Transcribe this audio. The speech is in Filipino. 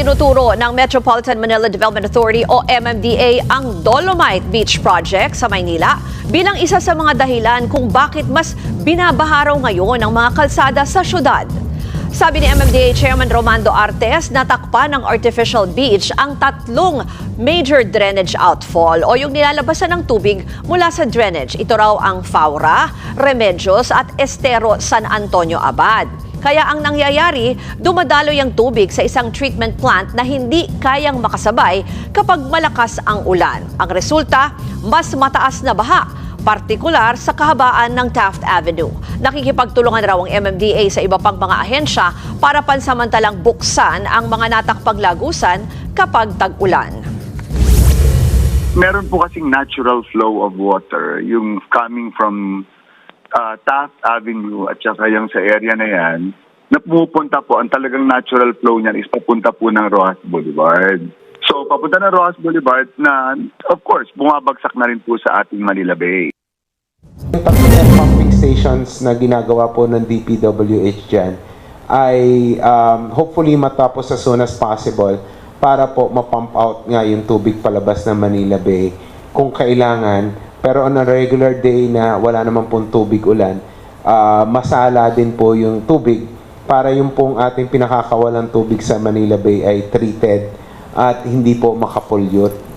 Itinuturo ng Metropolitan Manila Development Authority o MMDA ang Dolomite Beach Project sa Maynila bilang isa sa mga dahilan kung bakit mas binabaha ngayon ang mga kalsada sa syudad. Sabi ni MMDA Chairman Romando Artes, natakpan ng artificial beach ang tatlong major drainage outfall o yung nilalabasan ng tubig mula sa drainage. Ito raw ang Faura, Remedios at Estero San Antonio Abad. Kaya ang nangyayari, dumadalo yung tubig sa isang treatment plant na hindi kayang makasabay kapag malakas ang ulan. Ang resulta, mas mataas na baha, partikular sa kahabaan ng Taft Avenue. Nakikipagtulungan raw ang MMDA sa iba pang mga ahensya para pansamantalang buksan ang mga natakpang lagusan kapag tag-ulan. meron po kasing natural flow of water, yung coming from uh, Taft Avenue at saka yung sa area na yan, na pumupunta po, ang talagang natural flow niyan is papunta po ng Rojas Boulevard. So, papunta ng Rojas Boulevard na, of course, bumabagsak na rin po sa ating Manila Bay. Yung tatlong pumping stations na ginagawa po ng DPWH dyan ay um, hopefully matapos as soon as possible para po mapump out nga yung tubig palabas ng Manila Bay kung kailangan. Pero on a regular day na wala naman pong tubig ulan, uh, masala din po yung tubig para yung pong ating pinakakawalan tubig sa Manila Bay ay treated at hindi po makapollute.